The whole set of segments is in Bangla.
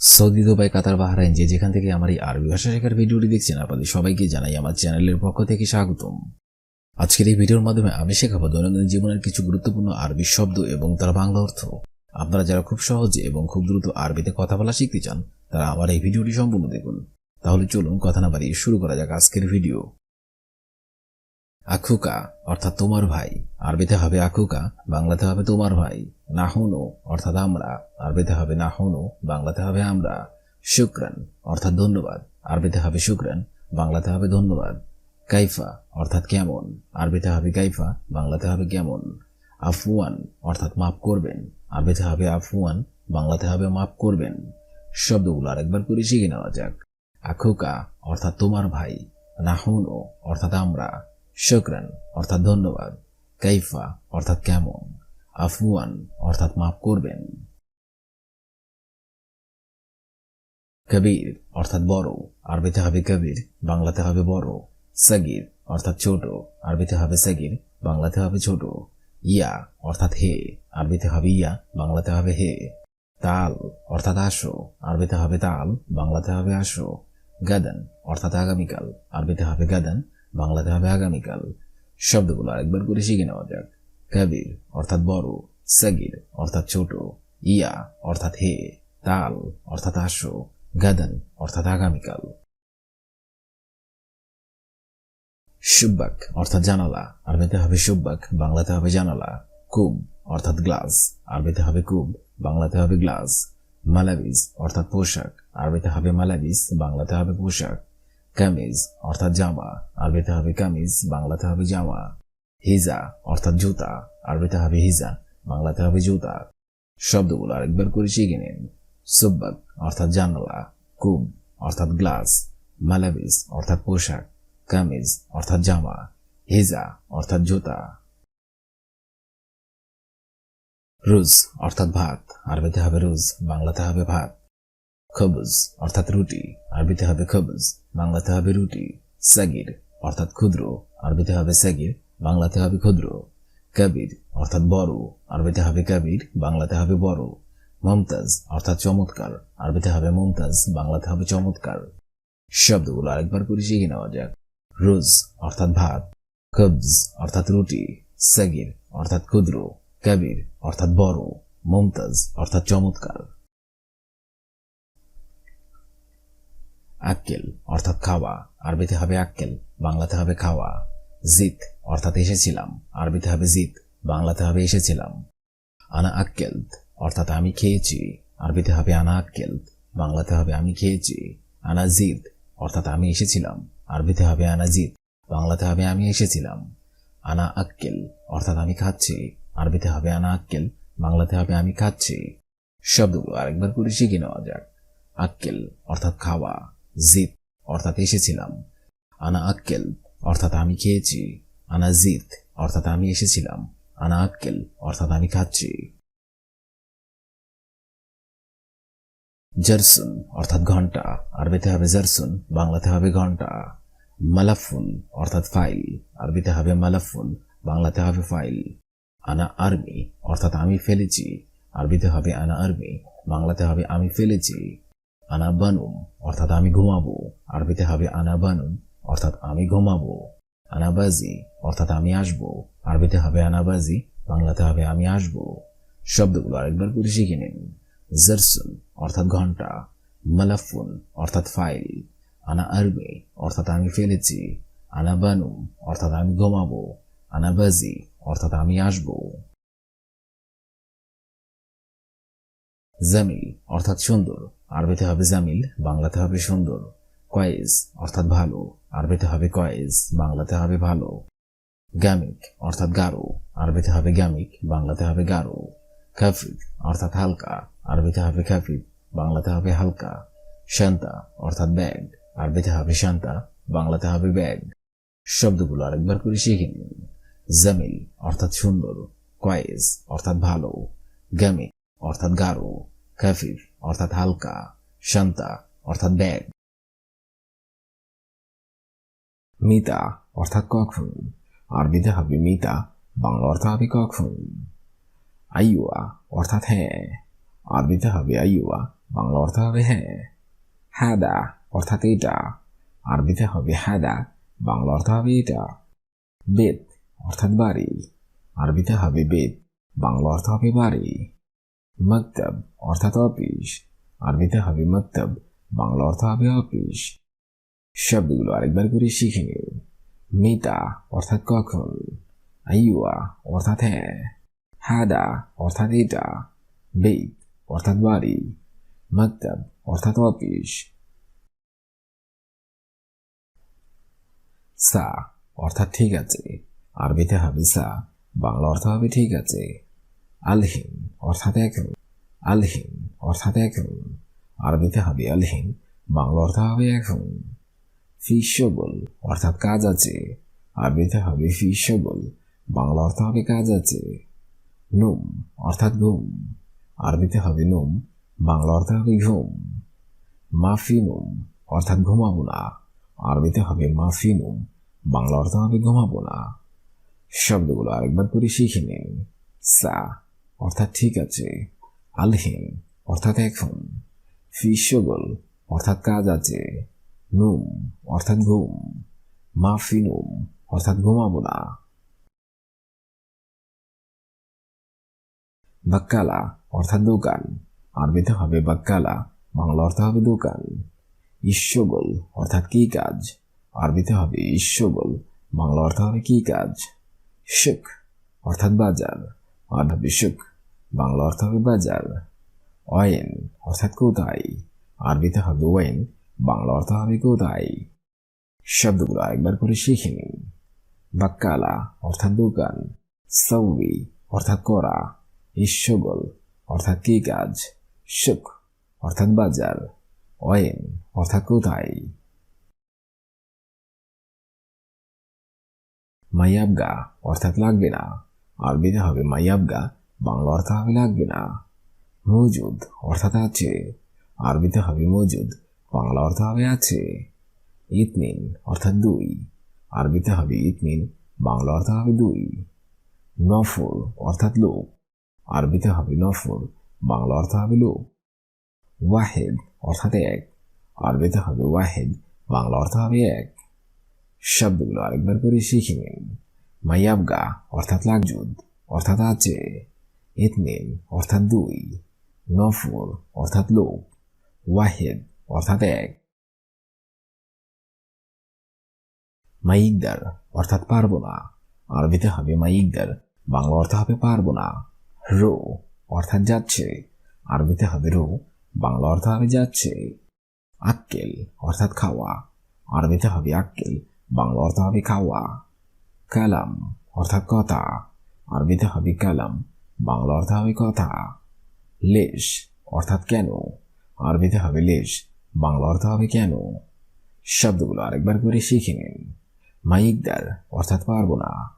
সৌদি, দুবাই, কাতার, বাহরাইন, যে যেখান থেকে আমার এই আরবি ভাষা শেখার ভিডিওটি দেখছেন, আপনাদের সবাইকে জানাই আমার চ্যানেলের পক্ষ থেকে স্বাগতম। আজকের এই ভিডিওর মাধ্যমে আমি শেখাবো দৈনন্দিন জীবনের কিছু গুরুত্বপূর্ণ আরবি শব্দ এবং তার বাংলা অর্থ। আপনারা যারা খুব সহজে এবং খুব দ্রুত আরবিতে কথা বলা শিখতে চান, তারা আমার এই ভিডিওটি সম্পূর্ণ দেখুন। তাহলে চলুন কথা না বাড়িয়ে শুরু করা যাক আজকের ভিডিও। আখুকা অর্থাৎ তোমার ভাই। আরবিতে হবে আখুকা বাংলাতে হবে তোমার ভাই। নাহনু, অর্থাৎ আমরা। আরবিতে হবে নাহনু, বাংলাতে হবে আমরা। শুক্রান, অর্থাৎ ধন্যবাদ। আরবিতে হবে শুক্রান, বাংলাতে হবে ধন্যবাদ। কাইফা, অর্থাৎ কেমন। আরবিতে হবে কাইফা, বাংলাতে হবে কেমন। আফওয়ান, অর্থাৎ মাফ করবেন। আরবিতে হবে আফওয়ান, বাংলাতে হবে মাফ করবেন। শব্দগুলো আরেকবার করে শিখে নেওয়া যাক। আখুকা অর্থাৎ তোমার ভাই। নাহনু, অর্থাৎ আমরা। শুক্রান, অর্থাৎ ধন্যবাদ। কাইফা, অর্থাৎ কেমন? আফওয়ান, অর্থাৎ মাফ করবেন। কবির, অর্থাৎ বড়, আরবিতে হবে কবির, বাংলাতে হবে বড়। সগির, অর্থাৎ ছোট, আরবিতে হবে সগির, বাংলাতে হবে ছোট। ইয়া, অর্থাৎ হে, আরবিতে হবে ইয়া, বাংলাতে হবে হে। তাল, অর্থাৎ আসো, আরবিতে হবে তাল, বাংলাতে হবে আসো। গাদান, অর্থাৎ আগামীকাল, আরবিতে হবে গাদান বাংলাতে হবে আগামীকাল। শব্দগুলো আরেকবার করে শিখে নেওয়া যাক। কবির অর্থাৎ বড়, সগির অর্থাৎ ছোট, ইয়া অর্থাৎ হে, তাল অর্থাৎ আসো গাদান অর্থাৎ আগামীকাল। সুব্বাক অর্থাৎ জানালা, আরবিতে হবে সুব্বাক, বাংলাতে হবে জানালা। কুব অর্থাৎ গ্লাস, আরবিতে হবে কুব, বাংলাতে হবে গ্লাস। মালাবিজ অর্থাৎ পোশাক, আরবিতে হবে মালাবিজ, বাংলাতে হবে পোশাক। কামিজ, অর্থাৎ জামা, আরবিতে হবে কামিজ, বাংলাতে হবে জামা। হিজা, অর্থাৎ জুতা, আরবিতে হবে হিজা, বাংলাতে হবে জুতা। শব্দগুলো আরেকবার করে শিখে নিন। সুব্বাক, অর্থাৎ জানলা, কুব, অর্থাৎ গ্লাস। মালাবিস, অর্থাৎ পোশাক। কামিজ, অর্থাৎ জামা। হিজা, অর্থাৎ জুতা। রুজ, অর্থাৎ ভাত, আরবিতে হবে রুজ, বাংলাতে হবে ভাত। খবুজ, অর্থাৎ রুটি। আরবিতে হবে খবুজ, বাংলাতে হবে রুটি, সাগির অর্থাৎ ক্ষুদ্র, আরবিতে হবে সাগির, বাংলাতে হবে ক্ষুদ্র। কবির অর্থাৎ বড়, আরবিতে হবে কবির, বাংলাতে হবে বড়। মমতাজ অর্থাৎ চমৎকার, আরবিতে হবে মমতাজ, বাংলাতে হবে চমৎকার। শব্দগুলো আরেকবার করে শিখে নেওয়া যাক। রোজ অর্থাৎ ভাত কবজ অর্থাৎ রুটি, সাগির অর্থাৎ ক্ষুদ্র, কাবির অর্থাৎ বড়, মমতাজ অর্থাৎ চমৎকার। আক্কেল, অর্থাৎ খাওয়া। আরবিতে হবে আক্কেল, বাংলাতে হবে খাওয়া। জিত, অর্থাৎ এসেছিলাম। আরবিতে হবে জিত, বাংলাতে হবে এসেছিলাম। আনা আক্কেল, অর্থাৎ আমি খেয়েছি। আরবিতে হবে আনা আক্কেল, বাংলাতে হবে আমি খেয়েছি। আনা জিদ অর্থাৎ আমি এসেছিলাম। আরবিতে হবে আনা জিদ বাংলাতে হবে আমি এসেছিলাম। আনা আক্কেল, অর্থাৎ আমি খাচ্ছি। আরবিতে হবে আনা আক্কেল, বাংলাতে হবে আমি খাচ্ছি। শব্দগুলো আরেকবার করে শিখে নেওয়া যাক। আক্কেল, অর্থাৎ খাওয়া। জিত, অর্থাৎ এসেছিলাম। আনা আক্কেল, অর্থাৎ আমি খেয়েছি। আনা জিত, অর্থাৎ আমি এসেছিলাম। আনা আক্কেল, অর্থাৎ আমি খাচ্ছি। জারসুন, অর্থাৎ ঘণ্টা। আরবিতে হবে জারসুন, বাংলাতে হবে ঘণ্টা। মালাফুন, অর্থাৎ ফাইল। আরবিতে হবে মালাফুন, বাংলাতে হবে ফাইল। আনা আর্মি অর্থাৎ আমি ফেলেছি। আরবিতে হবে আনা আর্মি বাংলাতে হবে আমি ফেলেছি। আনা বানুম অর্থাৎ আমি ঘুমাবো। আরবিতে হবে আনা বানুম অর্থাৎ আমি ঘুমাবো। আনাবাজি, অর্থাৎ আমি আসব। আরবিতে হবে আনাবাজি, বাংলাতে হবে আমি আসব। শব্দগুলো আরেকবার করে শিখে নিন। জারসুন, অর্থাৎ ঘণ্টা। মালাফুন, অর্থাৎ ফাইল। আনা আরবি, অর্থাৎ আমি ফেলেছি। আনা বানুম অর্থাৎ আমি ঘুমাবো। আনাবাজি, অর্থাৎ আমি আসব। জামিল, অর্থাৎ সুন্দর। আরবিতে হবে জামিল, বাংলাতে হবে সুন্দর। কয়েজ, অর্থাৎ ভালো। আরবিতে হবে কয়েজ, বাংলাতে হবে ভালো। গামিক অর্থাৎ গাঢ়। আরবিতে হবে গামিক বাংলাতে হবে গাঢ়। খাফিফ অর্থাৎ হালকা। আরবিতে হবে খাফিফ বাংলাতে হবে হালকা। শান্তা, অর্থাৎ ব্যাগ। আরবিতে হবে শান্তা, বাংলাতে হবে ব্যাগ। শব্দগুলো আরেকবার করে শিখে নিন। জামিল, অর্থাৎ সুন্দর। কয়েজ, অর্থাৎ ভালো। গামিক অর্থাৎ গাঢ়। খাফিফ অর্থাৎ হালকা, শান্তা, অর্থাৎ ব্যাগ। মিতা, অর্থাৎ কখন? আরবিতে হবে মিতা, বাংলা অর্থ হবে কখন? আইয়ুয়া, অর্থাৎ হ্যাঁ। আরবিতে হবে আইয়ুয়া, বাংলা অর্থ হবে হ্যাঁ। হাদা, অর্থাৎ এটা। আরবিতে হবে হাদা, বাংলা অর্থ হবে এটা। বেদ অর্থাৎ বাড়ি। আরবিতে হবে বেদ বাংলা অর্থ হবে বাড়ি। মক্তব অর্থাৎ অফিস আরবিতে হবে মক্তব বাংলা অর্থ হবে অফিস শব্দগুলো আরেকবার করে শিখে নিন। মিতা অর্থাৎ কখন? আইয়া অর্থাৎ হ্যাঁ। হাদা অর্থাৎ এটা। বেদ অর্থাৎ বাড়ি। মক্তব অর্থাৎ অফিস। সা অর্থাৎ ঠিক আছে। আরবিতে হবে সা, বাংলা অর্থ হবে ঠিক আছে। আলহিন অর্থাৎ এখন আলহিন অর্থাৎ এখন আরবিতে হবে আলহিন বাংলা অর্থ হবে এখন ফিসবল, অর্থাৎ কাজ আছে। আরবিতে হবে ফিসবল, বাংলা অর্থ হবে কাজ আছে। নুম, অর্থাৎ ঘুম। আরবিতে হবে নুম, বাংলা অর্থ হবে ঘুম। মাফিনুম, অর্থাৎ ঘুমাবো না আরবিতে হবে মাফিনুম, বাংলা অর্থ হবে ঘুমাবো না শব্দগুলো আরেকবার করে শিখে নিন। সা অর্থাৎ ঠিক আছে। আলহিন অর্থাৎ এখন। ফিসগল, অর্থাৎ কাজ আছে। নুম, অর্থাৎ ঘুম। মাফিনুম, অর্থাৎ ঘুমাবো না। বাক্কালা, অর্থাৎ দোকান। আরবিতে হবে বাক্কালা, বাংলা অর্থ হবে দোকান। ঈশ্বগল অর্থাৎ কি কাজ? আরবিতে হবে ঈশ্বগল বাংলা অর্থ হবে কি কাজ? শুক, অর্থাৎ বাজার। আর হবে শুক। বাংলা অর্থ হবে বাজার। অয়েন অর্থাৎ কোথায়? আরবিতে হবে ওয়েন, বাংলা অর্থ হবে কোথায়? শব্দগুলো আরেকবার করে শিখে নিন। বাক্কালা অর্থাৎ দোকান, সৌবি অর্থাৎ করা ঈশ্বগল অর্থাৎ কি কাজ? সুখ অর্থাৎ বাজার। অয়েন অর্থাৎ কোথায়? মাইয়াবগা অর্থাৎ লাগবে না। আরবিতে হবে মাইয়াবগা বাংলা অর্থ হবে লাগবে না মজুদ, অর্থাৎ আছে। আরবিতে হবে মজুদ, বাংলা অর্থ হবে আছে। ইতনিন অর্থাৎ দুই। আরবিতে হবে ইতনিন বাংলা অর্থ হবে দুই। নফর অর্থাৎ লোক আরবিতে হবে নফর বাংলা অর্থ হবে লোক ওয়াহেদ, অর্থাৎ এক। আরবিতে হবে ওয়াহেদ, বাংলা অর্থ হবে এক। শব্দগুলো আরেকবার করে শিখে নিন। মাইয়াবগা, অর্থাৎ লাকজুদ, অর্থাৎ আছে। ইতনিন অর্থাৎ দুই নফর অর্থাৎ লোক, ওয়াহেদ অর্থাৎ এক। মাইকদার অর্থাৎ পারব না আরবিতে হবে মাইকদার, বাংলা অর্থ হবে পারব না রো অর্থাৎ যাচ্ছে, আরবিতে হবে রো, বাংলা অর্থ হবে যাচ্ছে। আক্কেল অর্থাৎ খাওয়া, আরবিতে হবে আক্কেল, বাংলা অর্থ হবে খাওয়া। কালাম অর্থাৎ কথা, আরবিতে হবে কালাম। বাংলা অর্থ হবে কথা। লেশ, অর্থাৎ কেন? আরবিতে হবে লেশ, বাংলা অর্থ হবে কেন? শব্দগুলো আরেকবার করে শিখে নিন। মাইকদার, অর্থাৎ পারব না।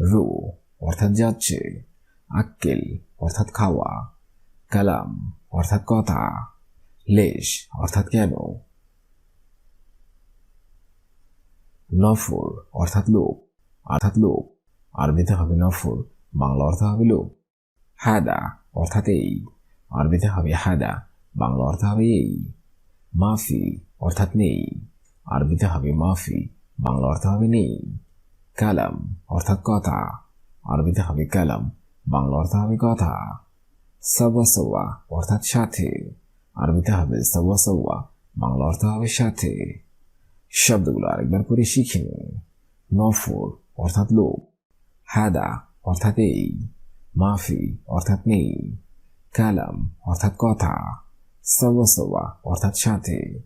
রু, অর্থাৎ যাচ্ছে। আক্কেল, অর্থাৎ খাওয়া। কালাম, অর্থাৎ কথা। লেশ, অর্থাৎ কেন? নফর, অর্থাৎ লোক অর্থাৎ লোক আরবিতে হবে নফর, বাংলা অর্থ হবে লোক হাদা, অর্থাৎ এই। আরবিতে হবে হাদা, বাংলা অর্থ হবে এই। মাফি, অর্থাৎ নেই। আরবিতে হবে মাফি, বাংলা অর্থ হবে নেই। কালাম, অর্থাৎ কথা। আরবিতে হবে কালাম, বাংলা অর্থ হবে কথা। সওয়া অর্থাৎ সাথে। আরবিতে হবে সওয়া বাংলা অর্থ হবে সাথে। শব্দগুলো আরেকবার করে শিখে নফর অর্থাৎ লোক হাদা, অর্থাৎ এই। মাফি অর্থাৎ নেই, কালাম অর্থাৎ কথা, সওয়া অর্থাৎ সাথে।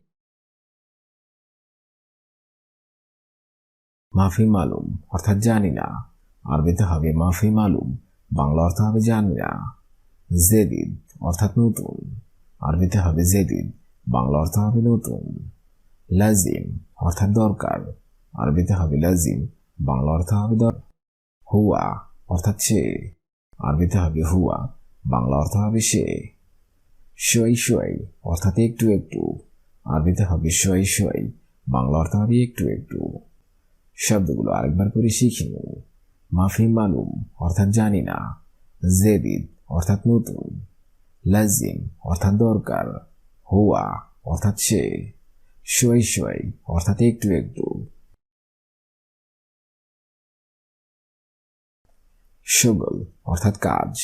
মাফি মালুম অর্থাৎ জানি না, আরবিতে হবে মাফি মালুম, বাংলা অর্থ হবে জানি না। জেদিদ অর্থাৎ নতুন, আরবিতে হবে জেদিদ, বাংলা অর্থ হবে নতুন। লাজিম অর্থাৎ দরকার, আরবিতে হবে লাজিম, বাংলা অর্থ হবে দরকার হুয়া অর্থাৎ সে। আরবিতে হবে হুয়া। বাংলা অর্থ হবে সে। শোয়াই শোয়াই অর্থাৎ একটু একটু। আরবিতে হবে শোয়াই শোয়াই বাংলা অর্থ হবে একটু একটু। শব্দগুলো আরেকবার করে শিখে নিন মাফি মালুম, অর্থাৎ জানি না। জেদিদ, অর্থাৎ নতুন। লাজিম, অর্থাৎ দরকার। হুয়া, অর্থাৎ সে। শুয়াই শুয়াই অর্থাৎ একটু একটু। শগল অর্থাৎ কাজ।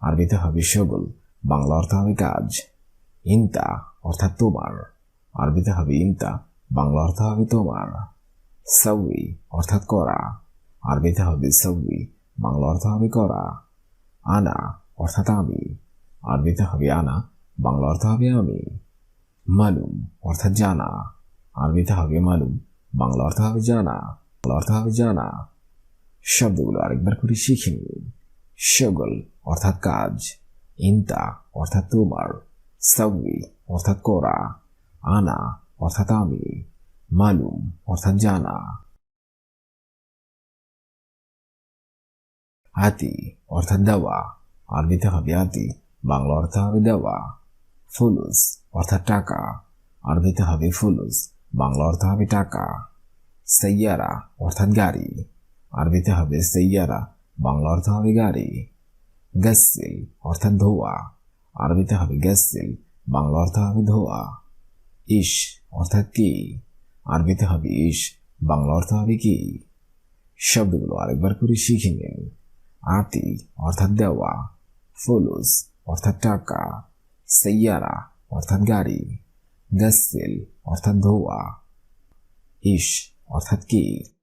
আরবিতে হবে শগল বাংলা অর্থ হবে কাজ। ইনতা অর্থাৎ তোমার। আরবিতে হবে ইনতা, বাংলা অর্থ হবে তোমার। সউই অর্থাৎ করা। আরবিতে হবে সউই, বাংলা অর্থ হবে করা। আনা অর্থাৎ আমি। আরবিতে হবে আনা, বাংলা অর্থ হবে আমি। মালুম অর্থাৎ জানা। আরবিতে হবে মালুম, বাংলা অর্থ হবে জানা, বাংলা অর্থ হবে জানা। শব্দগুলো আরেকবার করে শিখে নিন। শগল অর্থাৎ কাজ, ইন্তা অর্থাৎ তোমার সাউই অর্থাৎ করা, আনা অর্থাৎ আমি, মালুম অর্থাৎ জানা, আতি অর্থাৎ দেওয়া, আরবিতে হবে আতি, বাংলা অর্থ হবে দেওয়া, ফুলুস অর্থাৎ টাকা, আরবিতে হবে ফুলুস, বাংলা অর্থ হবে টাকা সৈয়ারা অর্থাৎ গাড়ি আরবিতে হবে সৈয়ারা, বাংলা অর্থ হবে গাড়ি। গ্যাসিল অর্থাৎ ধোয়া। আরবিতে হবে গ্যাসিল বাংলা অর্থ হবে ধোয়া। ইস অর্থাৎ কি? আরবিতে হবে ইস বাংলা অর্থ হবে কি? শব্দগুলো আরেকবার করে শিখে নিন। আতি অর্থাৎ দেওয়া। ফুলুস অর্থাৎ টাকা। সৈয়ারা অর্থাৎ গাড়ি। গ্যাসিল অর্থাৎ ধোয়া। ইস অর্থাৎ কি?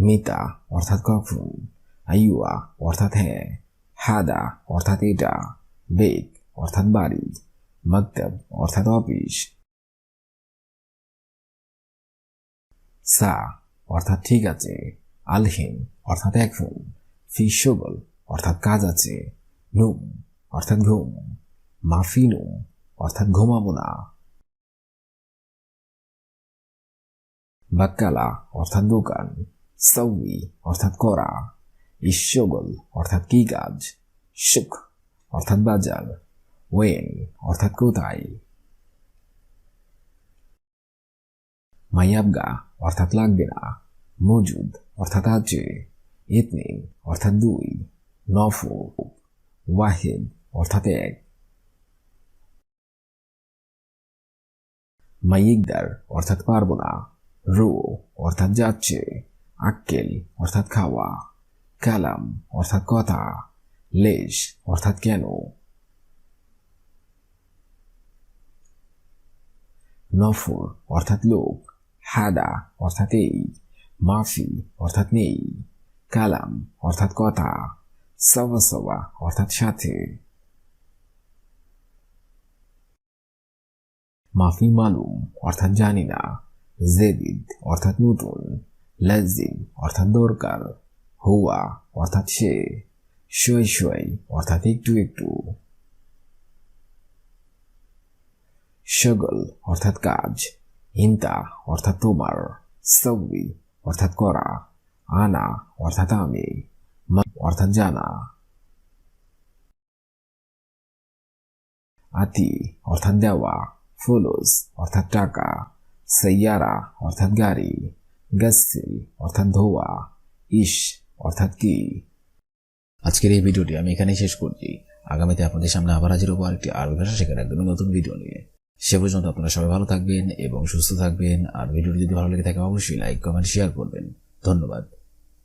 মিতা, অর্থাৎ কখন? আইয়া অর্থাৎ হ্যাঁ। হাদা, অর্থাৎ এটা। বেগ, অর্থাৎ বাড়ি। মক্তব, অর্থাৎ অফিস। সা, অর্থাৎ ঠিক আছে। আলহিন অর্থাৎ এখন। ফি শগল অর্থাৎ কাজ আছে। নুম, অর্থাৎ ঘুম। মাফিনুম অর্থাৎ ঘুমাবো না। বাক্কালা, অর্থাৎ দোকান। সৌই অর্থাৎ করা ইস্যগল অর্থাৎ কি কাজ সুখ অর্থাৎ বাজার, ওয়েন, অর্থাৎ কোথায় মায়াবগা অর্থাৎ লাগবে না, মজুদ, অর্থাৎ আছে ইতনিন অর্থাৎ দুই নফু ওয়াহিদ, অর্থাৎ এক মাইকদার অর্থাৎ পারব না, রু, অর্থাৎ যাচ্ছে আক্কেল, অর্থাৎ খাওয়া, কালাম, অর্থাৎ কথা, লেশ, অর্থাৎ কেন? নফর, অর্থাৎ লোক, হাদা, অর্থাৎ এই, মাফি, অর্থাৎ নেই, কালাম, অর্থাৎ কথা সবা সবা অর্থাৎ সাথে। মাফি মালুম, অর্থাৎ জানি না, জেদিদ, অর্থাৎ নতুন। লাজিম, অর্থাৎ দরকার। হুয়া, অর্থাৎ সে। শৈ শৈ অর্থাৎ একটু একটু। শগল অর্থাৎ কাজ। ইন্তা অর্থাৎ তোমার। সৌই অর্থাৎ করা। আনা, অর্থাৎ আমি। অর্থাৎ জানা। আতি, অর্থাৎ দেওয়া। ফুলুস, অর্থাৎ টাকা। সৈয়ারা, অর্থাৎ গাড়ি। গাসিল অর্থাৎ ধোয়া, ইস, অর্থাৎ কি? আজকের এই ভিডিওটি আমি এখানেই শেষ করছি। আগামীতে আপনাদের সামনে আবার হাজির হব আরেকটি আরবি ভাষা শেখার একদমই নতুন ভিডিও নিয়ে। সে পর্যন্ত আপনারা সবাই ভালো থাকবেন এবং সুস্থ থাকবেন। আর ভিডিওটি যদি ভালো লেগে থাকে, অবশ্যই লাইক কমেন্ট শেয়ার করবেন। ধন্যবাদ।